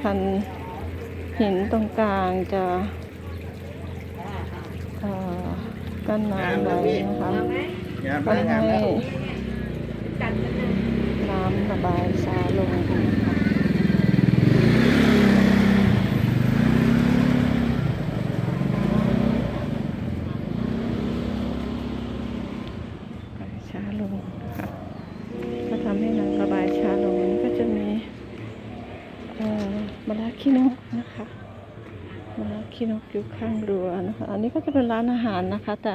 คันหินตรงกลางจะเอ่อกั้นน้ำไว้นะคะงามก็ได้งามให้แล้วน้ำระบายช้าลงนะคะระบายช้าลงนะคะก็ทำให้น้ำระบายช้าลงก็จะมีเอ่อมะระ ขี้นกนะคะมะระขี้นกอยู่ข้างรั้วนะคะ อันนี้ก็จะเป็นร้านอาหารนะคะ แต่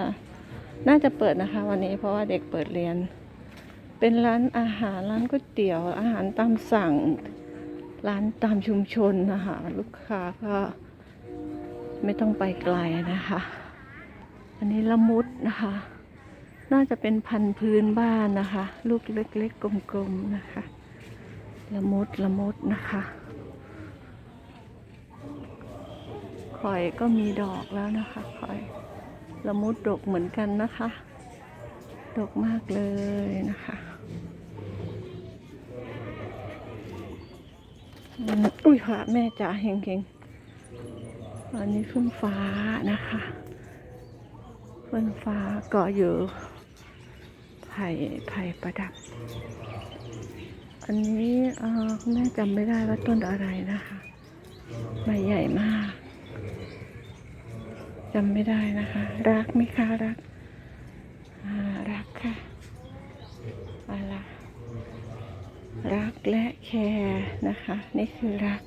น่าจะเปิดนะคะ วันนี้เพราะว่าเด็กเปิดเรียน เป็นร้านอาหารร้านก๋วยเตี๋ยว อาหารตามสั่งร้านตามชุมชนนะคะลูกค้าก็ไม่ต้องไปไกลนะคะ อันนี้ละมุดนะคะ น่าจะเป็นพันธุ์พื้นบ้านนะคะ ลูกเล็กๆกลมๆนะคะ ละมุดละมุดนะคะข่ อยก็มีดอกแล้วนะคะข่อยละมุดดกเหมือนกันนะคะ ดกมากเลยนะคะอุ้ยค่ะแม่จ๋าเฮงเฮงๆอันนี้เฟื่องฟ้านะคะเฟื่องฟ้าเกาะอยู่ไผ่ไผ่ประดับ อันนี้แม่จำไม่ได้ว่าต้นอะไรนะคะใบใหญ่มาก จำไม่ได้นะคะ รักไหมคะรักรักค่ะอะไรรักและแคร์นะคะ นี่คือรัก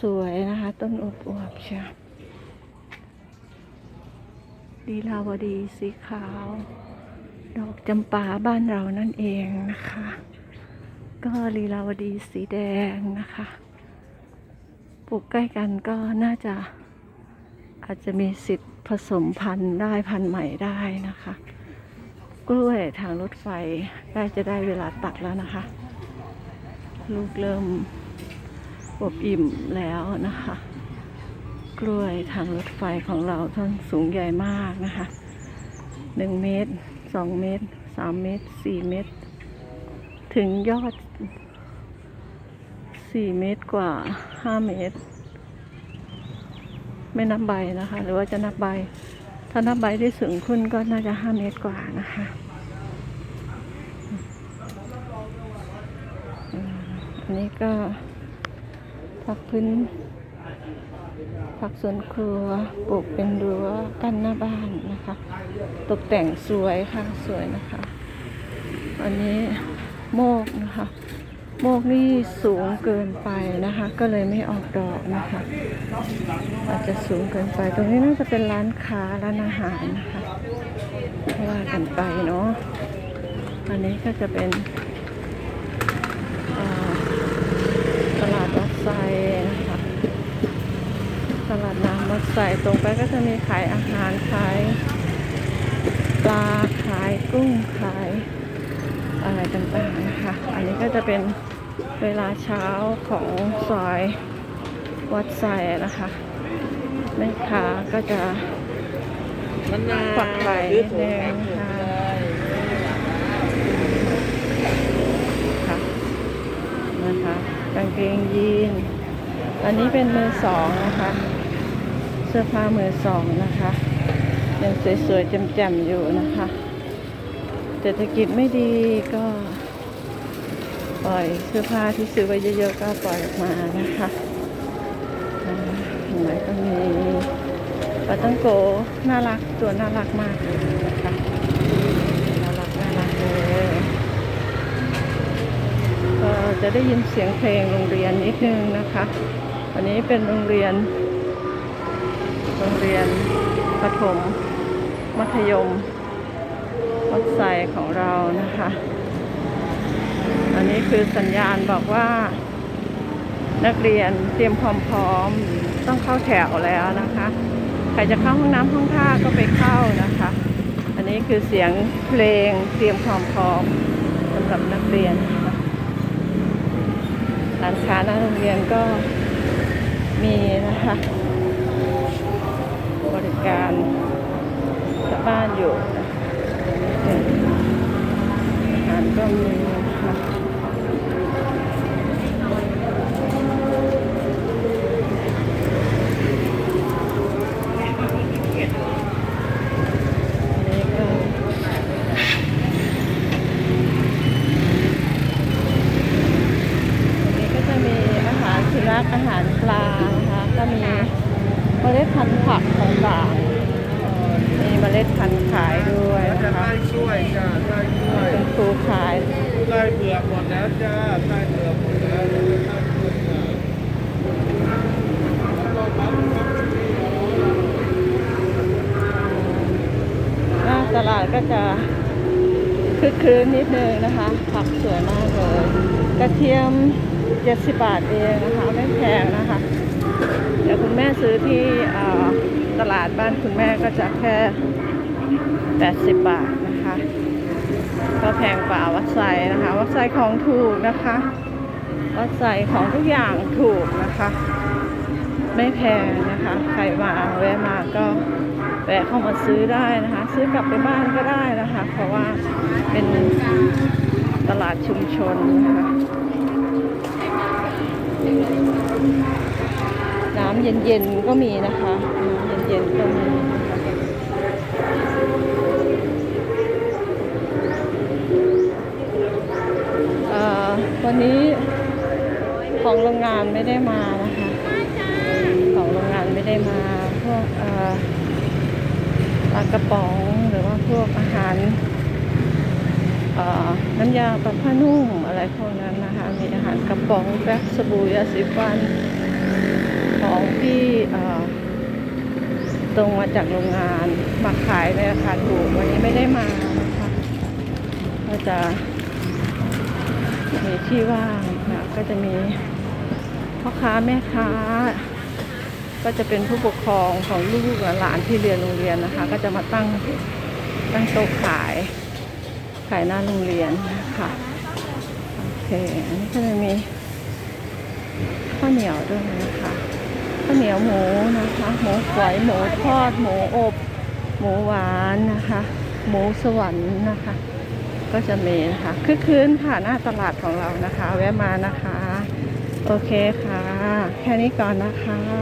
สวยนะคะ ต้นอวบอวบๆเชียวลีลาวดีสีขาว ดอกจำปาบ้านเรานั่นเองนะคะ ก็ลีลาวดีสีแดงนะคะ ปลูกใกล้กันก็น่าจะ อาจจะมีสิทธิ์ผสมพันธุ์ได้พันธุ์ใหม่ได้นะคะ กล้วยทางรถไฟใกล้จะได้เวลาตัดแล้วนะคะ ลูกเริ่มอบอิ่มแล้วนะคะ กล้วยทางรถไฟของเราท่านสูงใหญ่มากนะคะหนึ่งเมตรสองเมตรสามเมตรสี่เมตร ถึงยอดสี่เมตรกว่าห้าเมตร ไม่นับใบนะคะ หรือว่าจะนับใบ ถ้านับใบที่สูงขึ้นก็น่าจะห้าเมตรกว่านะคะอันนี้ก็ผักพื้นผักสวนครัวปลูกเป็นรั้วกั้นหน้าบ้านนะคะ ตกแต่งสวยค่ะสวยนะคะ อันนี้โมกนะคะ โมกนี่สูงเกินไปนะคะ ก็เลยไม่ออกดอกนะคะ อาจจะสูงเกินไป ตรงนี้น่าจะเป็นร้านค้าร้านอาหารนะคะว่ากันไปเนาะอันนี้ก็จะเป็นตลาดวัดไซนะคะตลาดน้ำวัดไซตรงไปก็จะมีขายอาหารขายปลาขายกุ้งขายอะไรต่างๆ อันนี้ก็จะเป็นเวลาเช้าของซอยวัดไซนะคะแม่ค้าก็จะมันนาฝักไข่แดงค่ะค่ะนะคะกางเกงยีน อันนี้เป็นมือสองนะคะ เสื้อผ้ามือสองนะคะยังสวยๆแจ่มๆอยู่นะคะเศรษฐกิจไม่ดีก็ ปล่อยเสื้อผ้าที่ซื้อไว้เยอะๆก็ปล่อยออกมานะคะอ่าเห็นก็มีปลาตั้งโกน่ารักตัวน่ารักมากเลยนะคะน่ารักน่ารักเลยก็จะได้ยินเสียงเพลงโรงเรียนนิดนึงนะคะอันนี้เป็นโรงเรียน โรงเรียนประถม มัธยมวัดไซของเรานะคะ นนี้คือสัญญาณบอกว่า นักเรียนเตรียมความพร้อมต้องเข้าแถวแล้วนะคะ ใครจะเข้าห้องน้ำห้องท่าก็ไปเข้านะคะ อันนี้คือเสียงเพลงเตรียมความพร้อมสำหรับนักเรียนร้านค้าหน้าโรงเรียนก็มีนะคะ บริการชาวบ้านอยู่นะคะอาหารก็มี รักอาหารปลาคะก็มีเมล็ดพันธุ์ผักต่างๆมีเมล็ดพันธุ์ขายด้วยนะคะได้ช่วยจ้าได้ช่วยครูขายได้เบื่อหมดแล้วจ้าได้เบื่อหมดแล้วตลาดก็จะคึกคืนนิดนึงนะคะ ผักสวยมากเลย กระเทียม 70บาทเองนะคะไม่แพงนะคะ เดี๋ยวคุณแม่ซื้อที่ตลาดบ้านคุณแม่ก็จะแค่80บาทนะคะ ก็แพงกว่าวัดไซนะคะ วัดไซของถูกนะคะ วัดไซของทุกอย่างถูกนะคะ ไม่แพงนะคะ ใครมาแวะมาก็แวะเข้ามาซื้อได้นะคะ ซื้อกลับไปบ้านก็ได้นะคะ เพราะว่าเป็นตลาดชุมชนนะคะ น้ำเย็นๆก็มีนะคะน้ำเย็นๆก็มีวันนี้ของโรงงานไม่ได้มานะคะ ของโรงงานไม่ได้มาพวกอ่อปลากระป๋องหรือว่าพวกอาหารน้ำยาปรับผ้านุ่มอะไรพวกนั้นารกระป๋องแป๊บสบู่ยาสีฟัน ของที่เอ่อตรงมาจากโรงงานมาขายในราคาถูกวันนี้ไม่ได้มานะคะก็จะมีที่ว่างนะก็จะมีพ่อค้าแม่ค้า ก็จะเป็นผู้ปกครองของลูกหลานที่เรียนโรงเรียนนะคะ ก็จะมาตั้งตั้งโต๊ะขายขายหน้าโรงเรียนนะคะ อเคอันนี้ก็จะมีข้าวเหนียวด้วยนะคะข้าวเหนียวหมูนะคะ หมูฝอยหมูทอด หมูอบ หมูหวานนะคะ หมูสวรรค์นะคะ ก็จะมีนะคะคือคืนค่ะหน้าตลาดของเรานะคะ แวะมานะคะ โอเคค่ะ แค่นี้ก่อนนะคะ